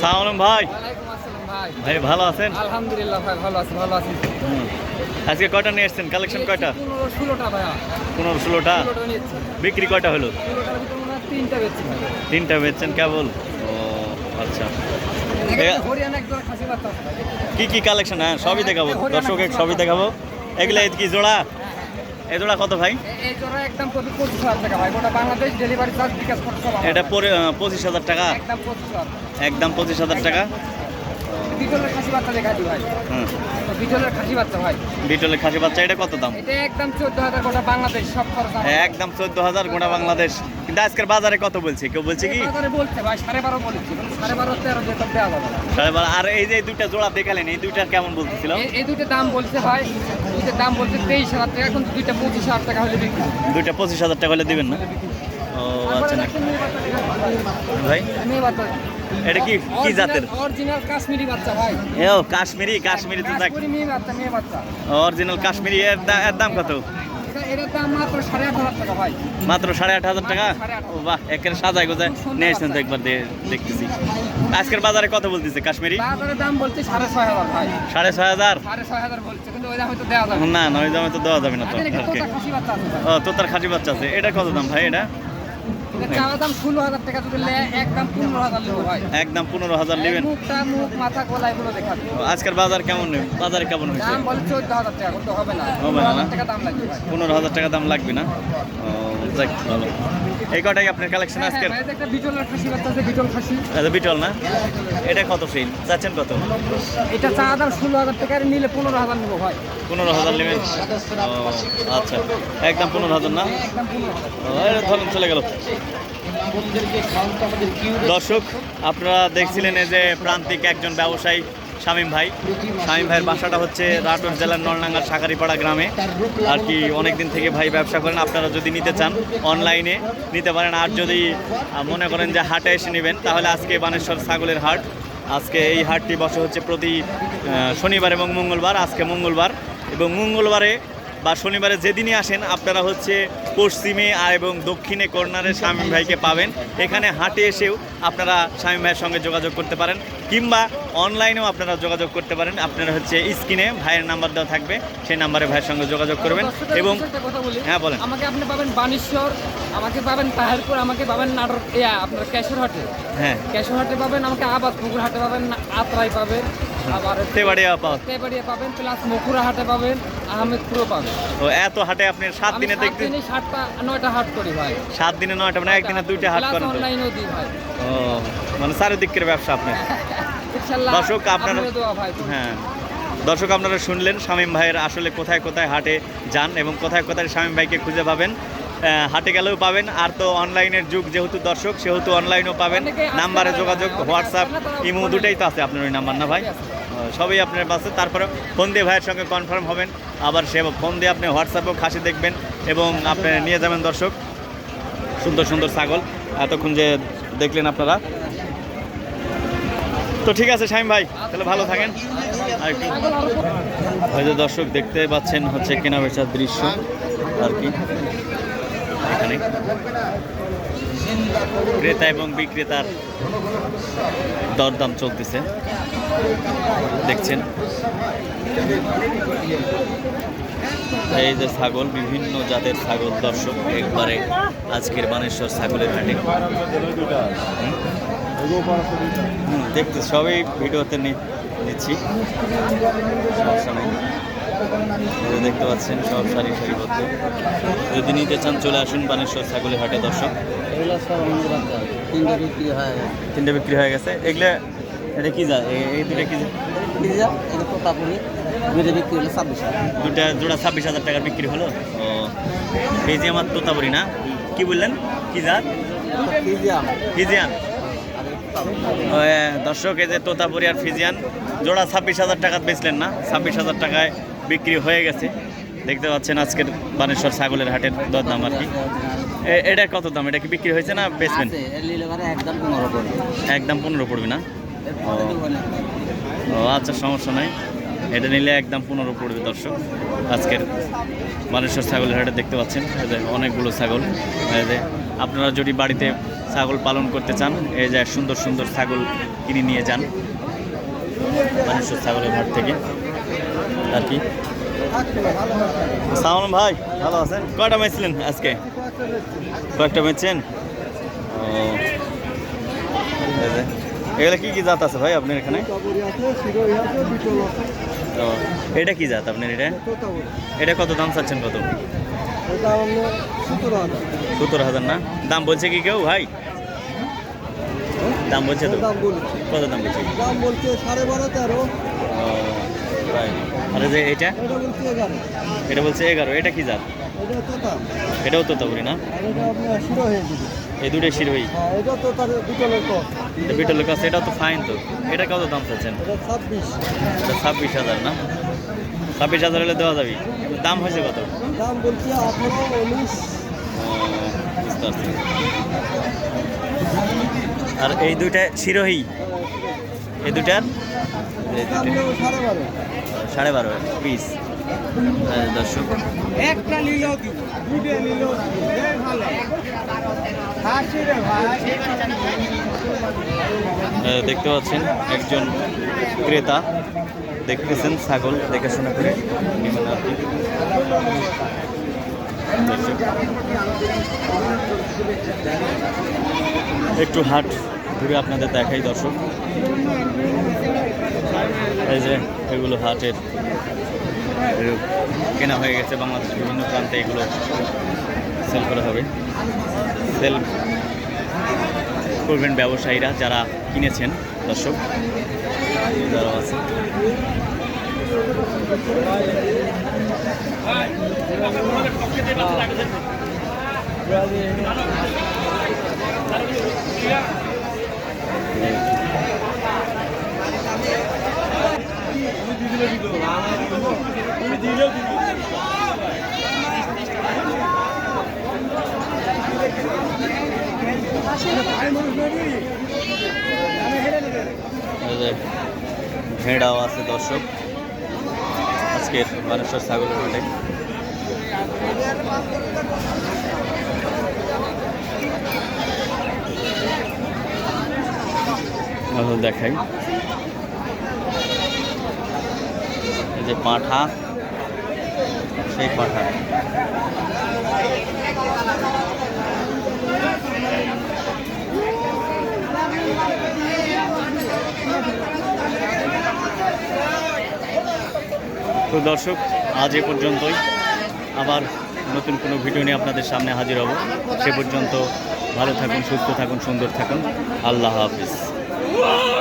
সালাম ভাই। ভাই। ভাই ভালো আছেন? আলহামদুলিল্লাহ ভাই ভালো আছি ভালো আছি। আজকে কয়টা নিয়ে এসছেন কালেকশন কয়টা? ষোলোটা ভাইয়া। পনেরো ষোলোটা? বিক্রি কয়টা হলো? তিনটা বেচছি তিনটা বেচছেন কেবল? ও আচ্ছা। ভাই। কি কি কালেকশন? হ্যাঁ সবই দেখাবো। দর্শক সবই দেখাবো। এগুলো কি জোড়া? এই জোড়া কত ভাই? এই জোড়া একদম প্রতি পঁচিশ হাজার টাকা ভাই। গোটা বাংলাদেশ ডেলিভারি চার্জ বিকাশ করতে এটা পরে পঁচিশ হাজার টাকা? একদম পঁচিশ হাজার টাকা? বিটলের খাসি বাচ্চা ভাই। বিটলের খাসি বাচ্চা ভাই। বিটলের খাসি বাচ্চা এটা কত দাম? এটা একদম চোদ্দ হাজার গোটা বাংলাদেশ সব খরচ একদম চোদ্দ হাজার গোটা বাংলাদেশ। কিন্তু আজকের বাজারে কত বলছে? কেউ বলছে কি? বাজারে বলছে ভাই সাড়ে বারো বলেছি সাড়ে বারো তেরো যেটা দেওয়া যাবে সাড়ে বারো। আর এই যে দুইটা জোড়া দেখালেন এই দুইটার কেমন বলতেছিল? এই- দুইটা দাম বলছে ভাই দুইটার দাম বলছে তেইশ হাজার টাকা এখন দুইটা পঁচিশ হাজার টাকা হলে বিক্রি দুইটা পঁচিশ হাজার টাকা হলে দিবেন না? ও আচ্ছা। না ভাই? মেয়ে বাচ্চা এটা কি কি জাতের? অরিজিনাল কাশ্মীরি বাচ্চা ভাই। ও কাশ্মীরি কাশ্মীরি তো মেয়ে বাচ্চা মেয়ে বাচ্চা। অরিজিনাল কাশ্মীরি এর দাম কত? মাত্র সাড়ে আট হাজার টাকা ও বাহ একের সাজায় গোজায়। নিয়ে এসছেন তো একবার দেখতেছি। আজকের বাজারে কত বলতেছে কাশ্মীরি? দাম বলছে সাড়ে ছয় হাজার ভাই। সাড়ে ছয় না। না ওই দামে তো দেওয়া যাবে না তো এখানে ওকে তোতা খাসি বাচ্চা আছে। ও এটা কত দাম ভাই এটা? দাম ষোলো হাজার টাকা যদি একদম পনেরো হাজার নেব ভাই একদম পনেরো হাজার নেবেন? মুখটা মুখ মাথা গলা এগুলো দেখাবে আজকের বাজার কেমন নেই? বাজারে কেমন হয়েছে? দাম বলে চোদ্দ হাজার টাকা কিন্তু হবে না। হবে পনেরো না, হাজার টাকা দাম লাগবে। পনেরো হাজার টাকা দাম লাগবে না? যাক ভালো। এই কটাই আপনার কালেকশন হ্যাঁ, আজকের? হ্যাঁ, বিটল আচ্ছা বিটল না? এটা কত সেই চাচ্ছেন কত? এটা চা দাম ষোলো হাজার টাকা নিলে পনেরো হাজার নেব ভাই। পনেরো হাজার নেবেন? আচ্ছা। একদম পনেরো হাজার না? ধরুন চলে গেল। দর্শক, আপনারা দেখছিলেন এই যে প্রান্তিক একজন ব্যবসায়ী শামীম ভাই। শামীম ভাইয়ের বাসাটা হচ্ছে রাটোর জেলার নলডাঙ্গার শাকারিপাড়া গ্রামে। আর কি অনেক দিন থেকে ভাই ব্যবসা করেন, আপনারা যদি নিতে চান, অনলাইনে নিতে পারেন। আর যদি মনে করেন যে হাটে এসে নেবেন, তাহলে আজকে বানেশ্বর ছাগলের হাট। আজকে এই হাটটি বসে হচ্ছে প্রতি শনিবার এবং মঙ্গলবার। আজকে মঙ্গলবার এবং মঙ্গলবারে বা শনিবারে যেদিনই আসেন আপনারা হচ্ছে পশ্চিমে আর এবং দক্ষিণে কর্নারে স্বামী ভাইকে পাবেন। এখানে হাটে এসেও আপনারা স্বামী ভাইয়ের সঙ্গে যোগাযোগ করতে পারেন কিংবা অনলাইনেও আপনারা যোগাযোগ করতে পারেন। আপনারা হচ্ছে স্ক্রিনে ভাইয়ের নাম্বার দেওয়া থাকবে সেই নাম্বারে ভাইয়ের সঙ্গে যোগাযোগ করবেন এবং কথা বলি। হ্যাঁ, বলেন। আমাকে আপনি পাবেন বানেশ্বর আমাকে পাবেন তাহেরপুর আমাকে পাবেন নাটক ইয়া আপনার ক্যাশর হাটে। হ্যাঁ। ক্যাশর হাটে পাবেন আমাকে আবাদ পুকুর হাটে পাবেন আত্রাই পাবেন। আবার তেবাড়িয়া পাওয়া তেবাড়িয়া পাবেন প্লাস মকুরা হাটে পাবেন আহমেদপুরও পাবেন। তো এত হাটে আপনি সাত দিনে সাত দেখতে দিনে সাতটা নয়টা হাট করি ভাই। সাত দিনে নয়টা মানে একদিনে দুইটা হাট করেন অনলাইনেও দিই ভাই। ও মানে চারিদিকের ব্যবসা আপনার দর্শক, আপনারা- হ্যাঁ। দর্শক আপনারা শুনলেন শামীম ভাইয়ের আসলে কোথায় কোথায় হাটে যান এবং কোথায় কোথায় শামীম ভাইকে খুঁজে পাবেন। হাটে গেলেও পাবেন। আর তো অনলাইনের যুগ যেহেতু দর্শক সেহেতু অনলাইনেও পাবেন। নাম্বারে যোগাযোগ হোয়াটসঅ্যাপ ইমো দুটাই তো আছে আপনার ওই নাম্বার না ভাই? সবই আপনার পাশে। তারপরে ফোন দিয়ে ভাইয়ের সঙ্গে কনফার্ম হবেন। আবার সে ফোন দিয়ে আপনি হোয়াটসঅ্যাপেও খাসি দেখবেন এবং আপনি নিয়ে যাবেন দর্শক। সুন্দর সুন্দর ছাগল। এতক্ষণ যে দেখলেন আপনারা। তো ঠিক আছে শামিম ভাই তাহলে ভালো থাকেন। আর কি। যে দর্শক দেখতে পাচ্ছেন হচ্ছে কেনা বেচার দৃশ্য। আর কি। এখানে ক্রেতা এবং বিক্রেতার দরদাম চলতেছে। দেখছেন। এই যে ছাগল, বিভিন্ন জাতের ছাগল। দর্শক, একবারে আজকের বানেশ্বর ছাগলের হাটে। দেখতে সবই ভিডিওতে নিচ্ছি। দেখতে পাচ্ছেন, সব সারি সারিবদ্ধ যদি নিতে চান, চলে আসুন বানেশ্বর ছাগলের হাটে, দর্শক। তিনটা বিক্রি হয় গেছে। এগুলো, এটা কি যা এই- এই কি বিক্রি হলো ছাব্বিশ দুটা জোড়া ছাব্বিশ হাজার বিক্রি হলো? আমার না? কি বললেন? কি ফিজিয়ান। দর্শক, এই যে তোতাপুরি আর ফিজিয়ান, জোড়া ছাব্বিশ হাজার টাকা বেচলেন না? ছাব্বিশ হাজার টাকায় বিক্রি হয়ে গেছে। দেখতে পাচ্ছেন আজকের বানেশ্বর ছাগলের হাটের দরদাম আর কি। এটা কত দাম? এটা কি বিক্রি হয়েছে না বেচবেন একদম পনেরো পড়বে। একদম পনেরো পড়বে না। ও আচ্ছা সমস্যা নাই। এটা নিলে একদম পনেরো পড়বে দর্শক। আজকের মানুষের ছাগলের হাটে দেখতে পাচ্ছেন অনেকগুলো ছাগল। আপনারা যদি বাড়িতে ছাগল পালন করতে চান এই যে সুন্দর সুন্দর ছাগল কিনে নিয়ে যান মানুষের ছাগলের হাট থেকে। আর কি? সালাম ভাই ভালো আছেন? কয়টা মেয়েছিলেন আজকে? কয়েকটা বেচছেন ও। এগুলো কি কি জাত আছে ভাই আপনার এখানে? ও এটা কি জাত আপনার এটা? এটা কত দাম চাচ্ছেন কত? সত্তর হাজার না? দাম বলছে কি কেউ ভাই? দাম বলছে তো? কত দাম বলছে? দাম বলছে সাড়ে বারো তেরো। আর যে এটা? এটা বলছে এগারো। এটা কি জাত? এটাও তো তাবরি না? এটা এই দুটো শিরোই এটা বিটলের কাছে, এটাও তো ফাইন তো। এটা কত দাম চাচ্ছেন? এটা ছাব্বিশ হাজার না? ছাব্বিশ হাজার হলে দেওয়া যাবে। দাম হয়েছে কত? দাম বলছে আঠারো উনিশ আর এই দুইটা শিরোহী এই দুইটার এই দাম দুইটা নেব সাড়ে বারো। পিস দর্শক। একটা নিলেও দুটো নিলেও দেখতে পাচ্ছেন একজন ক্রেতা। দেখতেছেন ছাগল দেখাশোনা করে। নেবেন একটু হাট ঘুরে আপনাদের দেখাই দর্শক। এই যে এগুলো হাটের কেনা হয়ে গেছে বাংলাদেশের বিভিন্ন প্রান্তে এগুলো সেল করা হবে। সেল করবেন ব্যবসায়ীরা যারা কিনেছেন, দর্শক। যারা আছে। যে ভেড়াও আছে দর্শক। আজকের মানুষের ছাগলের হাটে দেখাই। যে পাঁঠা, সেই পাঁঠা। তো দর্শক, আজ এ পর্যন্তই। আবার নতুন কোনো ভিডিও নিয়ে আপনাদের সামনে হাজির হব। সে পর্যন্ত ভালো থাকুন, সুস্থ থাকুন, সুন্দর থাকুন। আল্লাহ হাফিজ। Whoa!